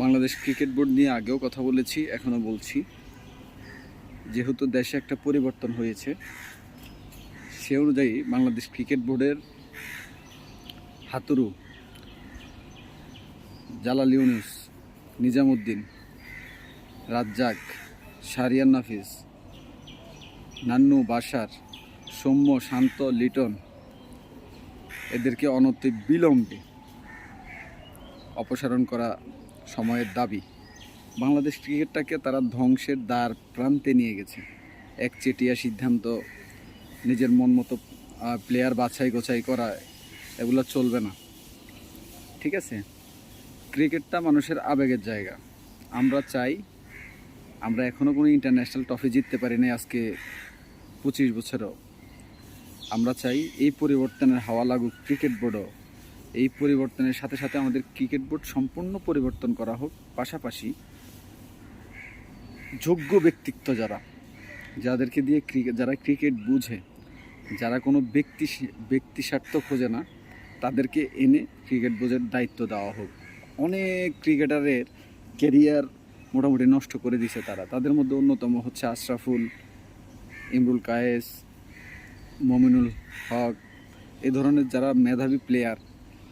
Bangladesh cricket board নিয়ে আগেও কথা বলেছি এখনও বলছি। যেহেতু দেশে একটা পরিবর্তন হয়েছে, সে অনুযায়ী বাংলাদেশ ক্রিকেট বোর্ডের হাতুরু জালাল ইউনুস, নিজামুদ্দিন, রাজ্জাক শারিয়ান নাফিস, নান্নু বাসার, সৌম্য, শান্ত, লিটন, এদেরকে অনতি বিলম্বে অপসারণ করা সময়ের দাবি, বাংলাদেশ ক্রিকেটটাকে তারা ধ্বংসের দ্বার প্রান্তে নিয়ে গেছে। একচেটিয়া সিদ্ধান্ত, নিজের মন মতো প্লেয়ার বাছাই গোছাই করা, এগুলো চলবে না। ঠিক আছে? ক্রিকেটটা মানুষের আবেগের জায়গা। আমরা চাই, আমরা এখনও কোনো ইন্টারন্যাশনাল ট্রফি জিততে পারি নাই আজকে পঁচিশ বছরও। আমরা চাই এই পরিবর্তনের হাওয়া লাগুক ক্রিকেট বোর্ডও। এই পরিবর্তনের সাথে সাথে আমাদের ক্রিকেট বোর্ড সম্পূর্ণ পরিবর্তন করা হোক। পাশাপাশি যোগ্য ব্যক্তিত্ব যারা, যাদেরকে দিয়ে ক্রিকেট যারা ক্রিকেট বুঝে, যারা কোনো ব্যক্তি ব্যক্তি স্বার্থ খোঁজে না, তাদেরকে এনে ক্রিকেট বোর্ডের দায়িত্ব দেওয়া হোক। অনেক ক্রিকেটারের কেরিয়ার মোটামুটি নষ্ট করে দিছে তারা। তাদের মধ্যে অন্যতম হচ্ছে আশরাফুল, ইমরুল কায়েস, মমিনুল হক, এ ধরনের যারা মেধাবী প্লেয়ার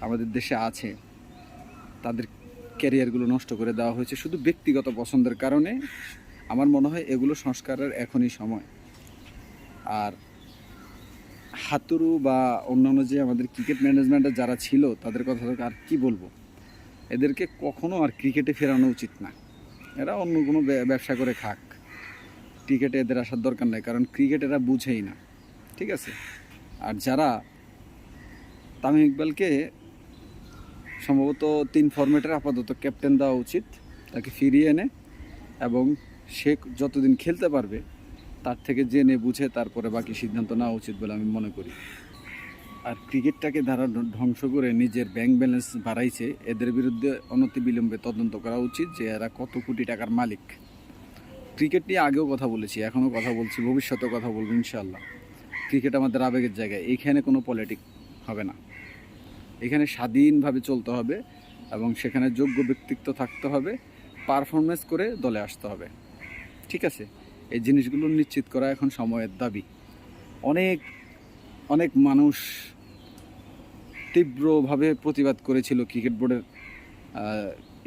আমাদের দেশে আছে, তাদের ক্যারিয়ারগুলো নষ্ট করে দেওয়া হয়েছে শুধু ব্যক্তিগত পছন্দের কারণে। আমার মনে হয় এগুলো সংস্কারের এখনই সময়। আর হাতুরু বা অন্যান্য যে আমাদের ক্রিকেট ম্যানেজমেন্টে যারা ছিল, তাদের কথা আর কি বলব? এদেরকে কখনো আর ক্রিকেটে ফেরানো উচিত না। এরা অন্য কোনো ব্যবসা করে খাক। ক্রিকেটে এদের আসার দরকার নেই, কারণ ক্রিকেট এরা বুঝেই না। ঠিক আছে? আর যারা তামিম ইকবালকে সম্ভবত তিন ফরম্যাটের আপাতত ক্যাপ্টেন দেওয়া উচিত, তাকে ফিরিয়ে এনে এবং সে যতদিন খেলতে পারবে, তার থেকে জেনে বুঝে তারপরে বাকি সিদ্ধান্ত নেওয়া উচিত বলে আমি মনে করি। আর ক্রিকেটটাকে যারা ধ্বংস- করে নিজের ব্যাংক ব্যালেন্স বাড়াইছে, এদের বিরুদ্ধে অনতি বিলম্বে তদন্ত করা উচিত যে এরা কত কোটি টাকার মালিক। ক্রিকেট নিয়ে আগেও কথা বলেছি, এখনও কথা বলছি, ভবিষ্যতেও কথা বলব ইনশাল্লাহ ক্রিকেট আমাদের আবেগের জায়গায় এইখানে কোনো পলিটিক হবে না। এখানে স্বাধীনভাবে চলতে হবে এবং সেখানে যোগ্য ব্যক্তিত্ব থাকতে হবে পারফরমেন্স করে দলে আসতে হবে। ঠিক আছে? এই জিনিসগুলো নিশ্চিত করা এখন সময়ের দাবি। অনেক অনেক মানুষ তীব্রভাবে প্রতিবাদ করেছিল ক্রিকেট বোর্ডের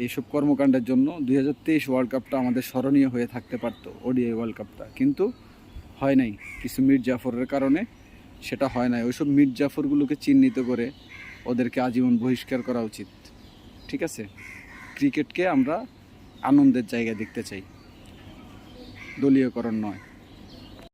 এইসব কর্মকাণ্ডের জন্য। দুই হাজার তেইশ ওয়ার্ল্ড কাপটা আমাদের স্মরণীয় হয়ে থাকতে পারতো ওডিআই ওয়ার্ল্ড কাপটা কিন্তু হয় নাই। কিছু মির জাফরের কারণে সেটা হয় নাই। ওইসব মির জাফরগুলোকে চিহ্নিত করে ওদেরকে আজীবন বহিষ্কার করা উচিত। ঠিক আছে? ক্রিকেটকে আমরা আনন্দের জায়গা দেখতে চাই। দলীয়করণ নয়।